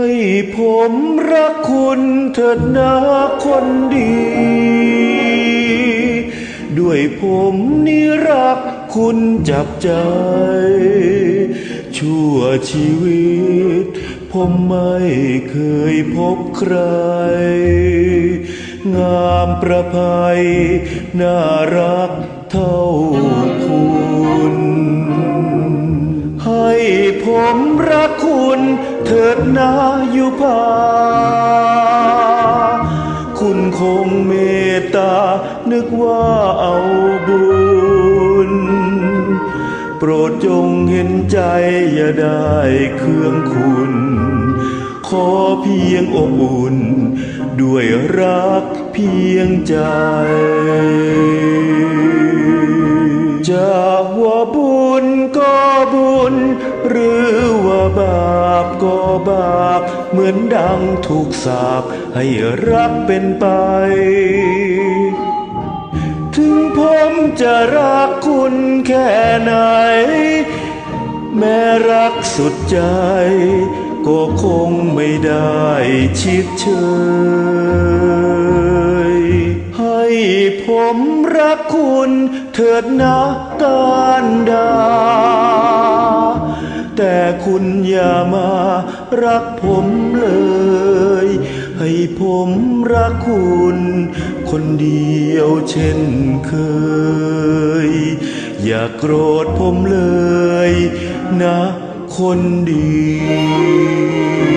ให้ผมรักคุณเถิดนะคนดี ด้วยผมนี่รักคุณจับใจ ชั่วชีวิต ผมไม่เคยพบใคร งามประภัยน่ารัก รักคุณเถิดนาอยู่พาคุณคงเมตตา นึกว่าเอาบุญ โปรดจงเห็นใจอย่าได้เครื่องคุณ ขอเพียงอบอุ่น ด้วยรักเพียงใจจะว่าบุญก็บุญหรือ บาปก็บาป เหมือนดังถูกสาปให้รักเป็นไป ถึงผมจะรักคุณแค่ไหน แม้รักสุดใจ ก็คงไม่ได้ชิดเชยให้ผมรักคุณเถิดนะการดา คุณอย่ามารักผมเลย ให้ผมรักคุณ คนเดียวเช่นเคย อย่าโกรธผมเลย นะคนดี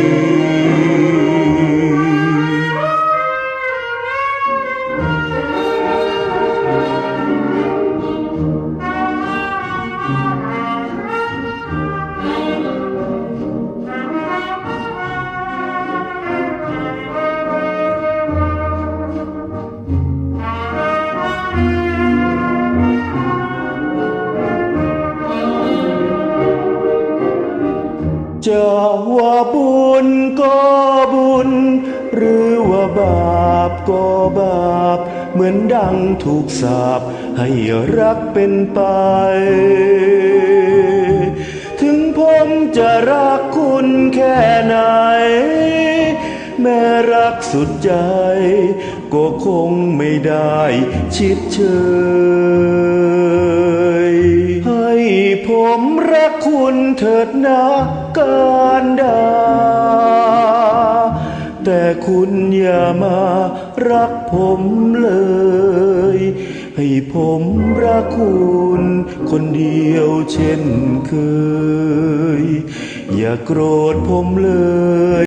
จะว่าบุญก็บุญ หรือว่าบาปก็บาป เหมือนดังถูกสาปให้รักเป็นไป ถึงผมจะรักคุณแค่ไหน แม้รักสุดใจ ก็คงไม่ได้ชิดเชยให้ผมรักคุณเถิดนะ ดา แต่คุณอย่ามารักผมเลย ให้ผมรักคุณคนเดียวเช่นเคย อย่าโกรธผมเลย